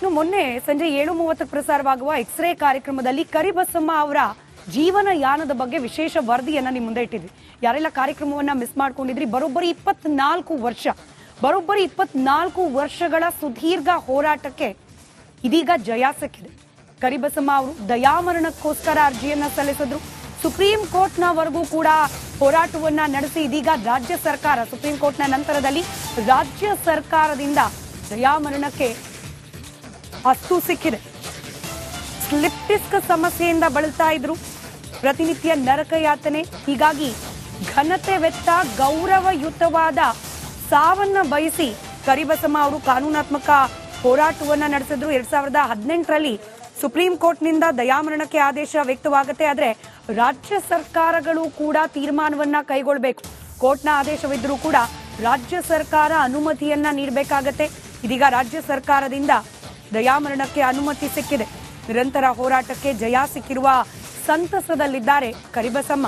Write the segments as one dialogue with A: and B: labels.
A: ಇನ್ನು ಮೊನ್ನೆ ಸಂಜೆ ಏಳು ಮೂವತ್ತಕ್ಕೆ ಪ್ರಸಾರವಾಗುವ ಎಕ್ಸ್ರೇ ಕಾರ್ಯಕ್ರಮದಲ್ಲಿ ಕರಿಬಸಮ್ಮ ಅವರ ಜೀವನ ಯಾನದ ಬಗ್ಗೆ ವಿಶೇಷ ವರದಿಯನ್ನ ನಿಮ್ಮ ಮುಂದೆ ಇಟ್ಟಿದ್ವಿ. ಯಾರೆಲ್ಲ ಕಾರ್ಯಕ್ರಮವನ್ನ ಮಿಸ್ ಮಾಡ್ಕೊಂಡಿದ್ರಿ? ಬರೋಬ್ಬರಿ ಇಪ್ಪತ್ನಾಲ್ಕು ವರ್ಷ. ಬರೋಬ್ಬರಿ ಇಪ್ಪತ್ನಾಲ್ಕು ವರ್ಷಗಳ ಸುದೀರ್ಘ ಹೋರಾಟಕ್ಕೆ ಇದೀಗ ಜಯ ಸಿಕ್ಕಿದೆ. ಕರಿಬಸಮ್ಮ ಅವರು ದಯಾಮರಣಕ್ಕೋಸ್ಕರ ಅರ್ಜಿಯನ್ನ ಸಲ್ಲಿಸಿದ್ರು. ಸುಪ್ರೀಂ ಕೋರ್ಟ್ನವರೆಗೂ ಕೂಡ ಹೋರಾಟವನ್ನ ನಡೆಸಿ ಇದೀಗ ರಾಜ್ಯ ಸರ್ಕಾರ. ಸುಪ್ರೀಂ ಕೋರ್ಟ್ನ ನಂತರದಲ್ಲಿ ರಾಜ್ಯ ಸರ್ಕಾರದಿಂದ ದಯಾಮರಣಕ್ಕೆ ಹಸ್ತು ಸಿಕ್ಕಿದೆ ಸ್ಲಿಪ್ ಡಿಸ್ಕ್ ಸಮಸ್ಯೆಯಿಂದ ಬಳಲ್ತಾ ಇದ್ರು. ಪ್ರತಿನಿತ್ಯ ನರಕ ಯಾತನೆ. ಹೀಗಾಗಿ ಘನತೆ ವೆತ್ತ ಗೌರವಯುತವಾದ ಸಾವನ್ನ ಬಯಸಿ ಕರಿಬಸಮ್ಮ ಅವರು ಕಾನೂನಾತ್ಮಕ ಹೋರಾಟವನ್ನ ನಡೆಸಿದ್ರು. ಎರಡ್ ಸಾವಿರದ ಹದಿನೆಂಟರಲ್ಲಿ ಸುಪ್ರೀಂ ಕೋರ್ಟ್ನಿಂದ ದಯಾಮರಣಕ್ಕೆ ಆದೇಶ ವ್ಯಕ್ತವಾಗುತ್ತೆ. ಆದರೆ ರಾಜ್ಯ ಸರ್ಕಾರಗಳು ಕೂಡ ತೀರ್ಮಾನವನ್ನ ಕೈಗೊಳ್ಳಬೇಕು ಕೋರ್ಟ್ನ ಆದೇಶವಿದ್ರೂ ಕೂಡ ರಾಜ್ಯ ಸರ್ಕಾರ ಅನುಮತಿಯನ್ನ ನೀಡಬೇಕಾಗತ್ತೆ. ಇದೀಗ ರಾಜ್ಯ ಸರ್ಕಾರದಿಂದ ದಯಾಮರಣಕ್ಕೆ ಅನುಮತಿ ಸಿಕ್ಕಿದೆ. ನಿರಂತರ ಹೋರಾಟಕ್ಕೆ ಜಯ ಸಿಕ್ಕಿರುವ ಸಂತಸದಲ್ಲಿದ್ದಾರೆ ಕರಿಬಸಮ್ಮ.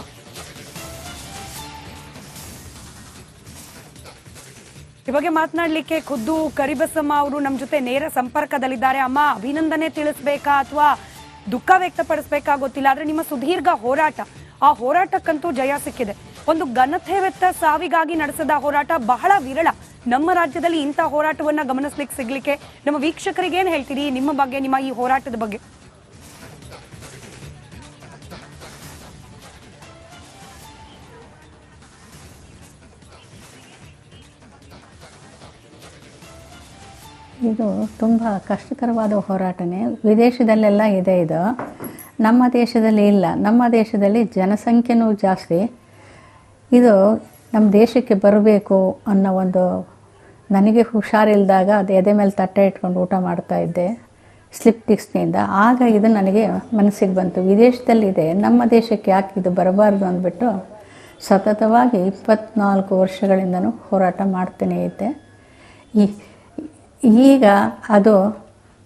A: ಈ ಬಗ್ಗೆ ಮಾತನಾಡಲಿಕ್ಕೆ ಖುದ್ದು ಕರಿಬಸಮ್ಮ ಅವರು ನಮ್ಮ ಜೊತೆ ನೇರ ಸಂಪರ್ಕದಲ್ಲಿದ್ದಾರೆ. ಅಮ್ಮ, ಅಭಿನಂದನೆ ತಿಳಿಸ್ಬೇಕಾ ಅಥವಾ ದುಃಖ ವ್ಯಕ್ತಪಡಿಸ್ಬೇಕಾ ಗೊತ್ತಿಲ್ಲ, ಆದರೆ ನಿಮ್ಮ ಸುದೀರ್ಘ ಹೋರಾಟ, ಆ ಹೋರಾಟಕ್ಕಂತೂ ಜಯ ಸಿಕ್ಕಿದೆ. ಒಂದು ಘನತೆ ಸಾವಿಗಾಗಿ ನಡೆಸಿದ ಹೋರಾಟ ಬಹಳ ವಿರಳ. ನಮ್ಮ ರಾಜ್ಯದಲ್ಲಿ ಇಂಥ ಹೋರಾಟವನ್ನ ಗಮನಿಸ್ಲಿಕ್ಕೆ ಸಿಗ್ಲಿಕ್ಕೆ ನಮ್ಮ ವೀಕ್ಷಕರಿಗೆ ಏನ್ ಹೇಳ್ತೀರಿ? ನಿಮ್ಮ ಬಗ್ಗೆ, ನಿಮ್ಮ ಈ ಹೋರಾಟದ ಬಗ್ಗೆ.
B: ಇದು ತುಂಬ ಕಷ್ಟಕರವಾದ ಹೋರಾಟನೇ. ವಿದೇಶದಲ್ಲೆಲ್ಲ ಇದೆ ಇದು. ನಮ್ಮ ದೇಶದಲ್ಲಿ ಇಲ್ಲ. ನಮ್ಮ ದೇಶದಲ್ಲಿ ಜನಸಂಖ್ಯೆನೂ ಜಾಸ್ತಿ. ಇದು ನಮ್ಮ ದೇಶಕ್ಕೆ ಬರಬೇಕು ಅನ್ನೋ ಒಂದು ನನಗೆ ಹುಷಾರಿಲ್ದಾಗ ಅದು ಎದೆ ಮೇಲೆ ತಟ್ಟೆ ಇಟ್ಕೊಂಡು ಊಟ ಮಾಡ್ತಾ ಇದ್ದೆ, ಸ್ಲಿಪ್ ಟಿಕ್ಸ್ನಿಂದ ಆಗ ಇದು ನನಗೆ ಮನಸ್ಸಿಗೆ ಬಂತು. ವಿದೇಶದಲ್ಲಿದೆ, ನಮ್ಮ ದೇಶಕ್ಕೆ ಯಾಕೆ ಇದು ಬರಬಾರ್ದು ಅಂದ್ಬಿಟ್ಟು ಸತತವಾಗಿ ಇಪ್ಪತ್ನಾಲ್ಕು ವರ್ಷಗಳಿಂದನೂ ಹೋರಾಟ ಮಾಡ್ತಾನೇ ಇದ್ದೆ. ಈಗ ಅದು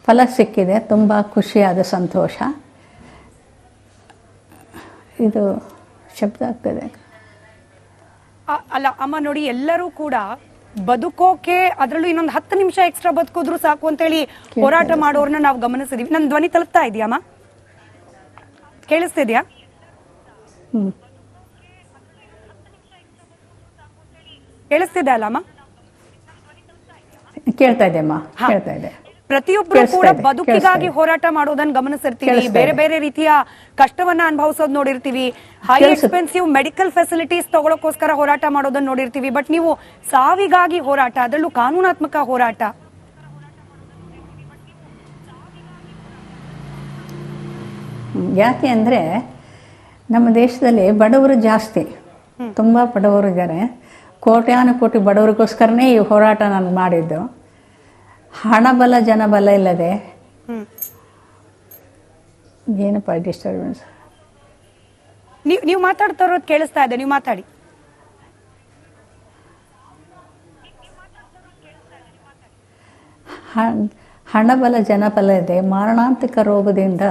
B: ಫಲ ಸಿಕ್ಕಿದೆ, ತುಂಬ ಖುಷಿಯಾದ ಸಂತೋಷ. ಇದು ಶಬ್ದ ಆಗ್ತದೆ.
A: ಅಲ್ಲ, ಅಮ್ಮ ನೋಡಿ ಎಲ್ಲರೂ ಕೂಡ ಬದುಕೋಕೆ ಅದರಲ್ಲೂ ಇನ್ನೊಂದು ಹತ್ತು ನಿಮಿಷ ಎಕ್ಸ್ಟ್ರಾ ಬದುಕೋದ್ರು ಸಾಕು ಅಂತೇಳಿ ಹೋರಾಟ ಮಾಡೋರ್ನ ನಾವು ಗಮನಿಸಿದೀವಿ. ನನ್ನ ಧ್ವನಿ ತಲುಪ್ತಾ ಇದೆಯಮ್ಮ ಕೇಳಿಸ್ತಿದ್ಯಾ? ಕೇಳಿಸ್ತಿದೆ ಅಲ್ಲಮ್ಮ
B: ಕೇಳ್ತಾ ಇದೆ ಅಮ್ಮ. ಕೇಳ್ತಾ ಇದೆ
A: ಪ್ರತಿಯೊಬ್ಬರು ಕೂಡ ಬದುಕಿಗಾಗಿ ಹೋರಾಟ ಮಾಡೋದನ್ನ ಗಮನಿಸಿರ್ತೀವಿ ಬೇರೆ ಬೇರೆ ರೀತಿಯ ಕಷ್ಟವನ್ನ ಅನುಭವಿಸೋದ್ ನೋಡಿರ್ತೀವಿ. ಹೈ ಎಕ್ಸ್ಪೆನ್ಸಿವ್ ಮೆಡಿಕಲ್ ಫೆಸಿಲಿಟೀಸ್ ತಗೊಳಕೋಸ್ಕರ ಹೋರಾಟ ಮಾಡೋದನ್ನ ನೋಡಿರ್ತೀವಿ. ಬಟ್ ನೀವು ಸಾವಿಗಾಗಿ ಹೋರಾಟ ಅದರಲ್ಲೂ ಕಾನೂನಾತ್ಮಕ ಹೋರಾಟ.
B: ಯಾಕೆ ಅಂದ್ರೆ ನಮ್ಮ ದೇಶದಲ್ಲಿ ಬಡವರು ಜಾಸ್ತಿ. ತುಂಬಾ ಬಡವರು ಇದ್ದಾರೆ. ಕೋಟ್ಯಾನು ಕೋಟಿ ಬಡವರಿಗೋಸ್ಕರನೇ ಈ ಹೋರಾಟ ನಾನು ಮಾಡಿದ್ದು. ಹಣಬಲ ಜನಬಲ ಇಲ್ಲದೆ ಏನಪ್ಪ ಡಿಸ್ಟರ್ಬೆನ್ಸ್
A: ನೀವು ನೀವು ಮಾತಾಡ್ತಾ ಇರೋದು ಕೇಳಿಸ್ತಾ ಇದೆ ನೀವು ಮಾತಾಡಿ.
B: ಹಣಬಲ ಜನಬಲ ಇದೆ. ಮಾರಣಾಂತಿಕ ರೋಗದಿಂದ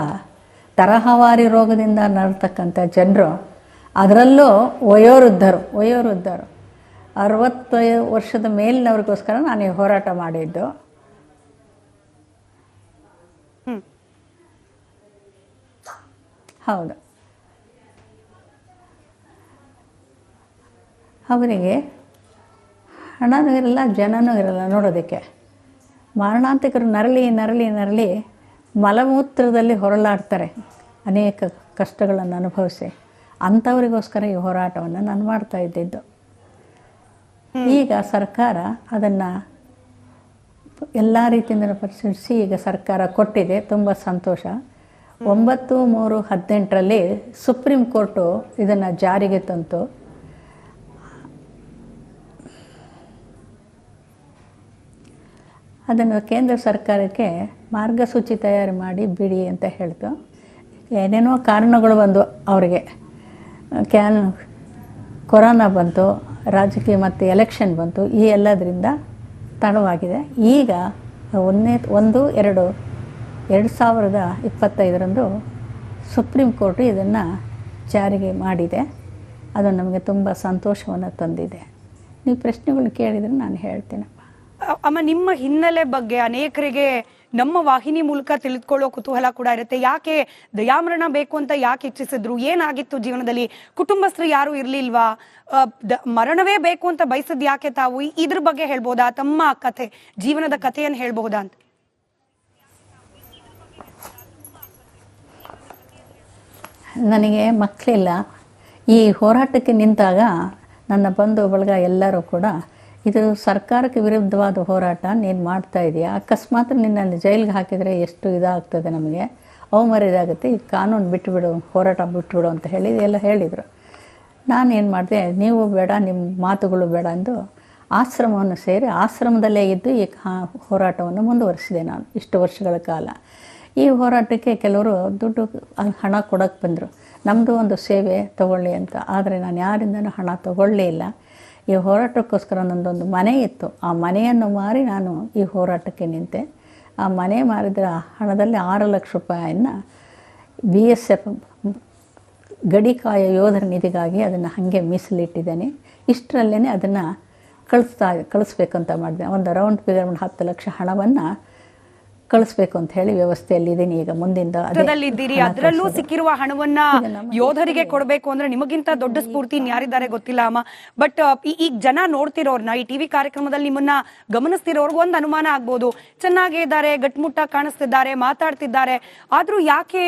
B: ತರಹವಾರಿ ರೋಗದಿಂದ ನರತಕ್ಕಂಥ ಜನರು ಅದರಲ್ಲೂ ವಯೋವೃದ್ಧರು ವಯೋವೃದ್ಧರು. ಅರವತ್ತು ವರ್ಷದ ಮೇಲಿನವ್ರಿಗೋಸ್ಕರ ನಾನು ಈ ಹೋರಾಟ ಮಾಡಿದ್ದು. ಹೌದು. ಅವರಿಗೆ ಹಣನೂ ಇರಲ್ಲ ಜನನೂ ಇರಲ್ಲ ನೋಡೋದಕ್ಕೆ ಮಾರಣಾಂತಿಕರು ನರಳಿ ನರಳಿ ನರಳಿ ಮಲಮೂತ್ರದಲ್ಲಿ ಹೊರಳಾಡ್ತಾರೆ ಅನೇಕ ಕಷ್ಟಗಳನ್ನು ಅನುಭವಿಸಿ. ಅಂಥವರಿಗೋಸ್ಕರ ಈ ಹೋರಾಟವನ್ನು ನಾನು ಮಾಡ್ತಾ ಇದ್ದಿದ್ದು. ಈಗ ಸರ್ಕಾರ ಅದನ್ನು ಎಲ್ಲ ರೀತಿಯಿಂದ ಪರಿಶೀಲಿಸಿ ಈಗ ಸರ್ಕಾರ ಕೊಟ್ಟಿದೆ. ತುಂಬ ಸಂತೋಷ. ಒಂಬತ್ತು ಮೂರು ಹದಿನೆಂಟರಲ್ಲಿ ಸುಪ್ರೀಂ ಕೋರ್ಟು ಇದನ್ನು ಜಾರಿಗೆ ತಂತು. ಅದನ್ನು ಕೇಂದ್ರ ಸರ್ಕಾರಕ್ಕೆ ಮಾರ್ಗಸೂಚಿ ತಯಾರು ಮಾಡಿ ಬಿಡಿ ಅಂತ ಹೇಳ್ತು. ಏನೇನೋ ಕಾರಣಗಳು ಬಂದವು ಅವರಿಗೆ. ಕ್ಯಾನ್ ಕೊರೋನಾ ಬಂತು, ರಾಜಕೀಯ ಮತ್ತು ಎಲೆಕ್ಷನ್ ಬಂತು, ಈ ಎಲ್ಲದರಿಂದ ತಡವಾಗಿದೆ. ಈಗ ಒಂದನೇ ಒಂದು, ಎರಡು ಎರಡು ಸಾವಿರದ ಇಪ್ಪತ್ತೈದರಂದು ಸುಪ್ರೀಂ ಕೋರ್ಟು ಇದನ್ನು ಜಾರಿಗೆ ಮಾಡಿದೆ. ಅದು ನಮಗೆ ತುಂಬ ಸಂತೋಷವನ್ನು ತಂದಿದೆ. ನೀವು ಪ್ರಶ್ನೆಗಳು ಕೇಳಿದರೆ ನಾನು ಹೇಳ್ತೀನಪ್ಪ
A: ಅಮ್ಮ, ನಿಮ್ಮ ಹಿನ್ನೆಲೆ ಬಗ್ಗೆ ಅನೇಕರಿಗೆ ನಮ್ಮ ವಾಹಿನಿ ಮೂಲಕ ತಿಳಿದುಕೊಳ್ಳೋ ಕುತೂಹಲ ಕೂಡ ಇರುತ್ತೆ. ಯಾಕೆ ದಯಾಮರಣ ಬೇಕು ಅಂತ ಯಾಕೆ ಇಚ್ಛಿಸಿದ್ರು? ಏನಾಗಿತ್ತು ಜೀವನದಲ್ಲಿ? ಕುಟುಂಬಸ್ಥರು ಯಾರು ಇರಲಿಲ್ವಾ? ಮರಣವೇ ಬೇಕು ಅಂತ ಬಯಸಿದ್ ಯಾಕೆ ತಾವು? ಇದ್ರ ಬಗ್ಗೆ ಹೇಳ್ಬೋದಾ? ತಮ್ಮ ಕಥೆ, ಜೀವನದ ಕಥೆಯನ್ನು ಹೇಳ್ಬಹುದಾ ಅಂತ.
B: ನನಗೆ ಮಕ್ಕಳಿಲ್ಲ. ಈ ಹೋರಾಟಕ್ಕೆ ನಿಂತಾಗ ನನ್ನ ಬಂಧು ಬಳಗ ಎಲ್ಲರೂ ಕೂಡ ಇದು ಸರ್ಕಾರಕ್ಕೆ ವಿರುದ್ಧವಾದ ಹೋರಾಟ ನೀನು ಮಾಡ್ತಾ ಇದೆಯಾ? ಅಕಸ್ಮಾತ್ ನಿನ್ನನ್ನು ಜೈಲಿಗೆ ಹಾಕಿದರೆ ಎಷ್ಟು ಇದಾಗ್ತದೆ ನಮಗೆ? ಅವಮರ್ಯಾದಾಗುತ್ತೆ. ಈ ಕಾನೂನು ಬಿಟ್ಟುಬಿಡು ಹೋರಾಟ ಬಿಟ್ಟುಬಿಡು ಅಂತ ಹೇಳಿ ಎಲ್ಲ ಹೇಳಿದರು. ನಾನು ಏನು ಮಾಡಿದೆ, ನೀವು ಬೇಡ ನಿಮ್ಮ ಮಾತುಗಳು ಬೇಡ ಎಂದು ಆಶ್ರಮವನ್ನು ಸೇರಿ ಆಶ್ರಮದಲ್ಲೇ ಇದ್ದು ಈ ಹೋರಾಟವನ್ನು ಮುಂದುವರಿಸಿದೆ ನಾನು ಇಷ್ಟು ವರ್ಷಗಳ ಕಾಲ. ಈ ಹೋರಾಟಕ್ಕೆ ಕೆಲವರು ದುಡ್ಡು ಹಣ ಕೊಡೋಕ್ಕೆ ಬಂದರು. ನಮ್ಮದು ಒಂದು ಸೇವೆ ತಗೊಳ್ಳಿ ಅಂತ. ಆದರೆ ನಾನು ಯಾರಿಂದನೂ ಹಣ ತಗೊಳ್ಳೇ ಇಲ್ಲ. ಈ ಹೋರಾಟಕ್ಕೋಸ್ಕರ ನನ್ನದೊಂದು ಮನೆ ಇತ್ತು. ಆ ಮನೆಯನ್ನು ಮಾರಿ ನಾನು ಈ ಹೋರಾಟಕ್ಕೆ ನಿಂತೆ. ಆ ಮನೆ ಮಾರಿದ ಹಣದಲ್ಲಿ ಆರು ಲಕ್ಷ ರೂಪಾಯಿಯನ್ನು ಬಿ ಎಸ್ ಎಫ್ ಗಡಿಕಾಯ ಯೋಧರ ನಿಧಿಗಾಗಿ ಅದನ್ನು ಹಾಗೆ ಮೀಸಲಿಟ್ಟಿದ್ದೇನೆ. ಇಷ್ಟರಲ್ಲೇ ಅದನ್ನು ಕಳಿಸ್ತಾ, ಕಳಿಸ್ಬೇಕಂತ ಮಾಡಿದೆ. ಒಂದು ರೌಂಡ್ ಫಿಗರ್ ಒಂದು ಹತ್ತು ಲಕ್ಷ ಹಣವನ್ನು ಕಳಿಸ್ಬೇಕು ಅಂತ ಹೇಳಿ ವ್ಯವಸ್ಥೆಯಲ್ಲಿ ಇದ್ದೀನಿ ಈಗ ಮುಂದಿಂದ
A: ಇದ್ದೀರಿ. ಅದರಲ್ಲೂ ಸಿಕ್ಕಿರುವ ಹಣವನ್ನ ಯೋಧರಿಗೆ ಕೊಡಬೇಕು ಅಂದ್ರೆ ನಿಮಗಿಂತ ದೊಡ್ಡ ಸ್ಫೂರ್ತಿ ಯಾರಿದ್ದಾರೆ ಗೊತ್ತಿಲ್ಲ ಅಮ್ಮ. ಬಟ್ ಈಗ ಜನ ನೋಡ್ತಿರೋರ್ನ ಈ ಟಿವಿ ಕಾರ್ಯಕ್ರಮದಲ್ಲಿ ನಿಮ್ಮನ್ನ ಗಮನಿಸ್ತಿರೋರ್ಗೆ ಒಂದು ಅನುಮಾನ ಆಗ್ಬೋದು. ಚೆನ್ನಾಗೇ ಇದ್ದಾರೆ ಗಟ್ಮುಟ್ಟ ಕಾಣಿಸ್ತಿದ್ದಾರೆ ಮಾತಾಡ್ತಿದ್ದಾರೆ. ಆದ್ರೂ ಯಾಕೆ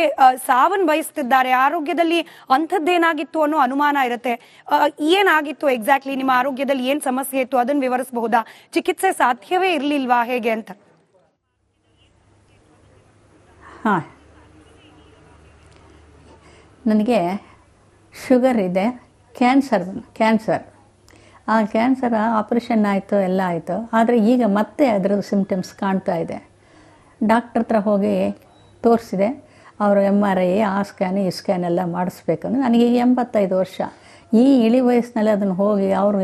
A: ಸಾವನ್ ಬಯಸ್ತಿದ್ದಾರೆ? ಆರೋಗ್ಯದಲ್ಲಿ ಅಂಥದ್ದೇನಾಗಿತ್ತು ಅನ್ನೋ ಅನುಮಾನ ಇರುತ್ತೆ. ಏನಾಗಿತ್ತು ಎಕ್ಸಾಕ್ಟ್ಲಿ ನಿಮ್ಮ ಆರೋಗ್ಯದಲ್ಲಿ ಏನ್ ಸಮಸ್ಯೆ ಇತ್ತು? ಅದನ್ನ ವಿವರಿಸಬಹುದಾ? ಚಿಕಿತ್ಸೆ ಸಾಧ್ಯವೇ ಇರ್ಲಿಲ್ವಾ? ಹೇಗೆ ಅಂತ.
B: ಹಾಂ. ನನಗೆ ಶುಗರ್ ಇದೆ, ಕ್ಯಾನ್ಸರ್ ಕ್ಯಾನ್ಸರ್. ಆ ಕ್ಯಾನ್ಸರ್ ಆಪ್ರೇಷನ್ ಆಯಿತು, ಎಲ್ಲ ಆಯಿತು. ಆದರೆ ಈಗ ಮತ್ತೆ ಅದರದ್ದು ಸಿಮ್ಟಮ್ಸ್ ಕಾಣ್ತಾ ಇದೆ. ಡಾಕ್ಟ್ರ್ ಹತ್ರ ಹೋಗಿ ತೋರಿಸಿದೆ, ಅವರು ಎಂ ಆರ್ ಐ ಆ ಸ್ಕ್ಯಾನ್ ಈ ಸ್ಕ್ಯಾನ್ ಎಲ್ಲ ಮಾಡಿಸ್ಬೇಕಂದ್ರೆ ನನಗೆ ಈಗ ಎಂಬತ್ತೈದು ವರ್ಷ. ಈ ಇಳಿ ವಯಸ್ಸಿನಲ್ಲಿ ಅದನ್ನು ಹೋಗಿ ಅವರು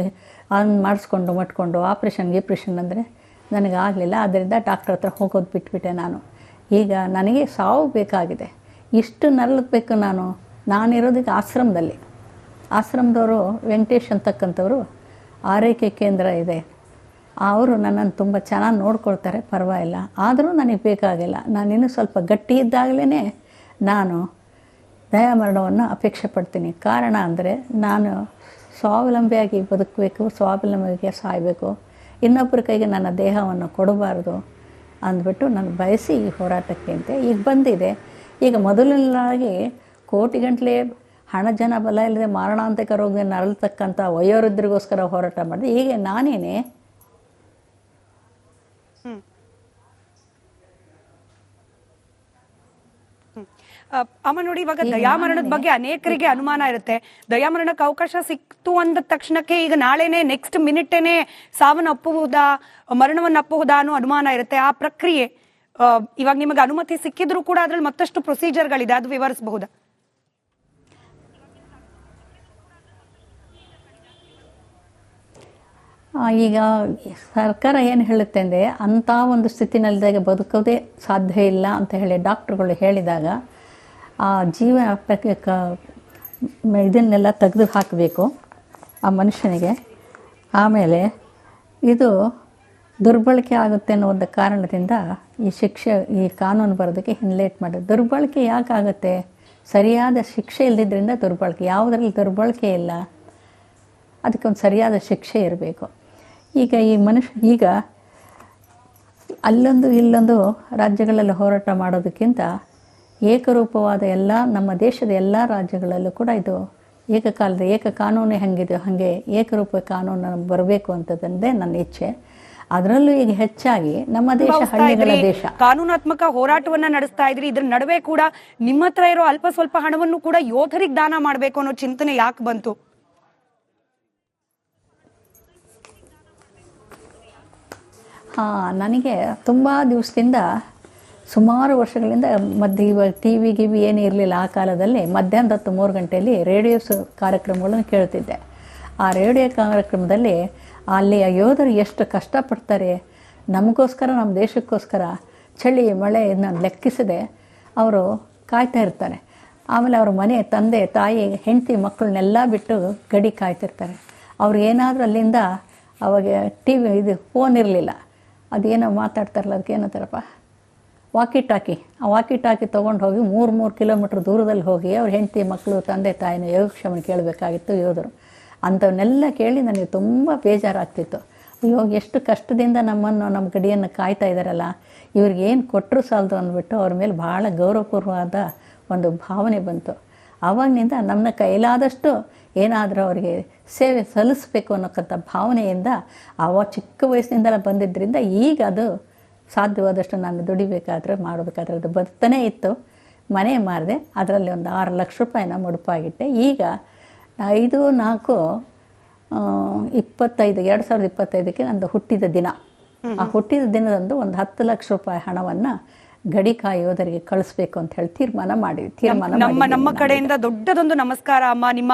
B: ಅದನ್ನು ಮಾಡಿಸ್ಕೊಂಡು, ಮಟ್ಕೊಂಡು ಆಪ್ರೇಷನ್ ಗಿಪ್ರೇಷನ್ ಅಂದರೆ ನನಗೆ ಆಗಲಿಲ್ಲ. ಅದರಿಂದ ಡಾಕ್ಟ್ರ್ ಹತ್ರ ಹೋಗೋದು ಬಿಟ್ಬಿಟ್ಟೆ ನಾನು. ಈಗ ನನಗೆ ಸಾವು ಬೇಕಾಗಿದೆ. ಇಷ್ಟು ನರಳಬೇಕು ನಾನು. ನಾನಿರೋದಕ್ಕೆ ಆಶ್ರಮದಲ್ಲಿ. ಆಶ್ರಮದವರು ವೆಂಕಟೇಶ್ ಅಂತಕ್ಕಂಥವ್ರು ಆರೈಕೆ ಕೇಂದ್ರ ಇದೆ. ಅವರು ನನ್ನನ್ನು ತುಂಬ ಚೆನ್ನಾಗಿ ನೋಡ್ಕೊಳ್ತಾರೆ, ಪರವಾಗಿಲ್ಲ. ಆದರೂ ನನಗೆ ಬೇಕಾಗಿಲ್ಲ. ನಾನಿನ್ನೂ ಸ್ವಲ್ಪ ಗಟ್ಟಿ ಇದ್ದಾಗಲೇ ನಾನು ದಯಾಮರಣವನ್ನು ಅಪೇಕ್ಷೆ ಪಡ್ತೀನಿ. ಕಾರಣ ಅಂದರೆ ನಾನು ಸ್ವಾವಲಂಬಿಯಾಗಿ ಬದುಕಬೇಕು, ಸ್ವಾವಲಂಬಿಯಾಗಿ ಸಾಯಬೇಕು. ಇನ್ನೊಬ್ಬರ ಕೈಗೆ ನನ್ನ ದೇಹವನ್ನು ಕೊಡಬಾರ್ದು. ಅಂದ್ಬಿಟ್ಟು ನಾನು ಬಯಸಿ ಈ ಹೋರಾಟಕ್ಕೆ ಅಂತ ಈಗ ಬಂದಿದೆ. ಈಗ ಮೊದಲನೇದಾಗಿ ಕೋಟಿಗಂಟಲೆ ಹಣ ಜನ ಬಲ ಇಲ್ಲದೆ ಮಾರಣಾಂತಿಕ ರೋಗದಿಂದ ನರಳತಕ್ಕಂಥ ವಯೋವೃದ್ಧರಿಗೋಸ್ಕರ ಹೋರಾಟ ಮಾಡಿದೆ. ಹೀಗೆ ನಾನೇನೆ
A: ಅಮ್ಮ ನೋಡಿ ಇವಾಗ ದಯಾಮರಣದ ಬಗ್ಗೆ ಅನೇಕರಿಗೆ ಅನುಮಾನ ಇರುತ್ತೆ. ದಯಾಮರಣಕ್ಕೆ ಅವಕಾಶ ಸಿಕ್ತು ಅಂದ ತಕ್ಷಣಕ್ಕೆ ಈಗ ನಾಳೆನೆ ನೆಕ್ಸ್ಟ್ ಮಿನಿಟೇನೆ ಸಾವನ್ನ ಅಪ್ಪಬಹುದಾ ಮರಣವನ್ನು ಅಪ್ಪಬಹುದಾ ಅನ್ನೋ ಅನುಮಾನ ಇರುತ್ತೆ. ಆ ಪ್ರಕ್ರಿಯೆ ಆ, ಇವಾಗ ನಿಮಗೆ ಅನುಮತಿ ಸಿಕ್ಕಿದ್ರು ಕೂಡ ಅದ್ರಲ್ಲಿ ಮತ್ತಷ್ಟು ಪ್ರೊಸೀಜರ್ಗಳಿದೆ ಅದು ವಿವರಿಸಬಹುದಾ?
B: ಈಗ ಸರ್ಕಾರ ಏನು ಹೇಳುತ್ತೆ ಅಂದರೆ ಅಂಥ ಒಂದು ಸ್ಥಿತಿನಲ್ಲಿದ್ದಾಗ ಬದುಕೋದೇ ಸಾಧ್ಯ ಇಲ್ಲ ಅಂತ ಹೇಳಿ ಡಾಕ್ಟ್ರುಗಳು ಹೇಳಿದಾಗ, ಆ ಮ- ಇದನ್ನೆಲ್ಲ ತೆಗೆದು ಹಾಕಬೇಕು ಆ ಮನುಷ್ಯನಿಗೆ. ಆಮೇಲೆ ಇದು ದುರ್ಬಳಕೆ ಆಗುತ್ತೆ ಅನ್ನೋ ಒಂದು ಕಾರಣದಿಂದ ಈ ಶಿಕ್ಷೆ, ಈ ಕಾನೂನು ಬರೋದಕ್ಕೆ ಹಿನ್ಲೇಟ್ ಮಾಡೋದು. ದುರ್ಬಳಕೆ ಯಾಕಾಗುತ್ತೆ ಸರಿಯಾದ ಶಿಕ್ಷೆ ಇಲ್ಲದಿದ್ದರಿಂದ ದುರ್ಬಳಕೆ. ಯಾವುದರಲ್ಲಿ ದುರ್ಬಳಕೆ ಇಲ್ಲ, ಅದಕ್ಕೊಂದು ಸರಿಯಾದ ಶಿಕ್ಷೆ ಇರಬೇಕು. ಈಗ ಈ ಮನುಷ್ಯ ಈಗ ಅಲ್ಲೊಂದು ಇಲ್ಲೊಂದು ರಾಜ್ಯಗಳಲ್ಲಿ ಹೋರಾಟ ಮಾಡೋದಕ್ಕಿಂತ ಏಕರೂಪವಾದ ಎಲ್ಲ ನಮ್ಮ ದೇಶದ ಎಲ್ಲ ರಾಜ್ಯಗಳಲ್ಲೂ ಕೂಡ ಇದು ಏಕಕಾಲದ ಏಕ ಕಾನೂನೇ ಹಾಗಿದೆ ಹಾಗೆ ಏಕರೂಪ ಕಾನೂನು ಬರಬೇಕು ಅಂತದಂದೇ ನನ್ನ ಇಚ್ಛೆ. ಅದರಲ್ಲೂ ಈಗ ಹೆಚ್ಚಾಗಿ ನಮ್ಮ ದೇಶ ಹಳ್ಳಿಗಳ ದೇಶ.
A: ಕಾನೂನಾತ್ಮಕ ಹೋರಾಟವನ್ನ ನಡೆಸ್ತಾ ಇದ್ರಿ. ಇದ್ರ ನಡುವೆ ಕೂಡ ನಿಮ್ಮ ಹತ್ರ ಇರೋ ಅಲ್ಪ ಸ್ವಲ್ಪ ಹಣವನ್ನು ಕೂಡ ಯೋಧರಿಗೆ ದಾನ ಮಾಡಬೇಕು ಅನ್ನೋ ಚಿಂತನೆ ಯಾಕೆ ಬಂತು?
B: ನನಗೆ ತುಂಬ ದಿವಸದಿಂದ ಸುಮಾರು ವರ್ಷಗಳಿಂದ ಮಧ್ಯ ಇವಾಗ ಟಿ ವಿ ಗಿವಿ ಏನೂ ಇರಲಿಲ್ಲ ಆ ಕಾಲದಲ್ಲಿ ಮಧ್ಯಾಹ್ನದ ಹೊತ್ತು ಮೂರು ಗಂಟೆಯಲ್ಲಿ ರೇಡಿಯೋ ಕಾರ್ಯಕ್ರಮಗಳನ್ನು ಕೇಳ್ತಿದ್ದೆ ಆ ರೇಡಿಯೋ ಕಾರ್ಯಕ್ರಮದಲ್ಲಿ ಅಲ್ಲಿಯ ಯೋಧರು ಎಷ್ಟು ಕಷ್ಟಪಡ್ತಾರೆ, ನಮಗೋಸ್ಕರ, ನಮ್ಮ ದೇಶಕ್ಕೋಸ್ಕರ, ಚಳಿ, ಮಳೆ ನಾನು ಲೆಕ್ಕಿಸದೆ ಅವರು ಕಾಯ್ತಾ ಇರ್ತಾರೆ. ಆಮೇಲೆ ಅವ್ರ ಮನೆ ತಂದೆ, ತಾಯಿ, ಹೆಂಡತಿ, ಮಕ್ಕಳನ್ನೆಲ್ಲ ಬಿಟ್ಟು ಗಡಿ ಕಾಯ್ತಿರ್ತಾರೆ. ಅವ್ರು ಏನಾದರೂ ಅಲ್ಲಿಂದ ಅವಾಗ ಟಿ ವಿ ಇದು ಫೋನ್ ಇರಲಿಲ್ಲ. ಅದೇನೋ ಮಾತಾಡ್ತಾರಲ್ಲ, ಅದಕ್ಕೆ ಏನಂತಾರಪ್ಪ? ವಾಕಿ ಟಾಕಿ ಆ ವಾಕಿ ಟಾಕಿ ತೊಗೊಂಡು ಹೋಗಿ ಮೂರು ಮೂರು ಕಿಲೋಮೀಟ್ರ್ ದೂರದಲ್ಲಿ ಹೋಗಿ ಅವ್ರ ಹೆಂಡತಿ ಮಕ್ಕಳು ತಂದೆ, ತಾಯಿನ ಯೋಗಕ್ಷಮನ ಕೇಳಬೇಕಾಗಿತ್ತು ಯೋಧರು. ಅಂಥವನ್ನೆಲ್ಲ ಕೇಳಿ ನನಗೆ ತುಂಬ ಬೇಜಾರಾಗ್ತಿತ್ತು. ಅಯ್ಯೋ, ಎಷ್ಟು ಕಷ್ಟದಿಂದ ನಮ್ಮನ್ನು ನಮ್ಮ ಗಡಿಯನ್ನು ಕಾಯ್ತಾ ಇದ್ದಾರಲ್ಲ ಇವ್ರಿಗೆ ಏನು ಕೊಟ್ಟರು ಸಾಲದು ಅಂದ್ಬಿಟ್ಟು ಅವ್ರ ಮೇಲೆ ಭಾಳ ಗೌರವಪೂರ್ವವಾದ ಒಂದು ಭಾವನೆ ಬಂತು. ಆವಾಗಿನಿಂದ ನನ್ನ ಕೈಲಾದಷ್ಟು ಏನಾದರೂ ಅವರಿಗೆ ಸೇವೆ ಸಲ್ಲಿಸಬೇಕು ಅನ್ನೋಕ್ಕಂಥ ಭಾವನೆಯಿಂದ ಅವ ಚಿಕ್ಕ ವಯಸ್ಸಿನಿಂದಲೇ ಬಂದಿದ್ದರಿಂದ ಈಗ ಅದು ಸಾಧ್ಯವಾದಷ್ಟು ನಾನು ದುಡಿಬೇಕಾದ್ರೆ ಮಾಡಬೇಕಾದ್ರೆ ಅದು ಬರ್ತಾನೇ ಇತ್ತು. ಮನೆ ಮಾರಿದೆ. ಅದರಲ್ಲಿ ಒಂದು ಆರು ಲಕ್ಷ ರೂಪಾಯಿನ ಮುಡುಪಾಗಿಟ್ಟೆ ಈಗ ಐದು ನಾಲ್ಕು ಇಪ್ಪತ್ತೈದು ಎರಡು ಸಾವಿರದ ಇಪ್ಪತ್ತೈದಕ್ಕೆ ನಂದು ಹುಟ್ಟಿದ ದಿನ. ಆ ಹುಟ್ಟಿದ ದಿನದಂದು ಒಂದು ಹತ್ತು ಲಕ್ಷ ರೂಪಾಯಿ ಹಣವನ್ನು ಗಡಿಕಾ ಕಾಯೋದರಿಗೆ ಕಳಿಸ್ಬೇಕು ಅಂತ ಹೇಳಿ ತೀರ್ಮಾನ ಮಾಡಿ ತೀರ್ಮಾನ
A: ನಮ್ಮ ನಮ್ಮ ಕಡೆಯಿಂದ ದೊಡ್ಡದೊಂದು ನಮಸ್ಕಾರ ಅಮ್ಮ. ನಿಮ್ಮ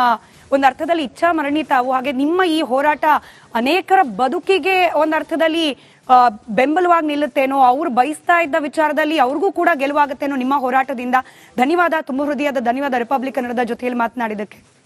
A: ಒಂದು ಅರ್ಥದಲ್ಲಿ ಇಚ್ಛಾ ಮರಣಿ ತಾವು ಹಾಗೆ ನಿಮ್ಮ ಈ ಹೋರಾಟ ಅನೇಕರ ಬದುಕಿಗೆ ಒಂದು ಅರ್ಥದಲ್ಲಿ ಬೆಂಬಲವಾಗಿ ನಿಲ್ಲುತ್ತೇನೋ ಅವ್ರು ಬಯಸ್ತಾ ಇದ್ದ ವಿಚಾರದಲ್ಲಿ ಅವ್ರಿಗೂ ಕೂಡ ಗೆಲುವಾಗುತ್ತೇನೋ ನಿಮ್ಮ ಹೋರಾಟದಿಂದ. ಧನ್ಯವಾದ ತುಂಬ ಹೃದಯದ ಧನ್ಯವಾದ ರಿಪಬ್ಲಿಕ್ ಕನ್ನಡದ ಜೊತೆಯಲ್ಲಿ ಮಾತನಾಡಿದ್ದಕ್ಕೆ.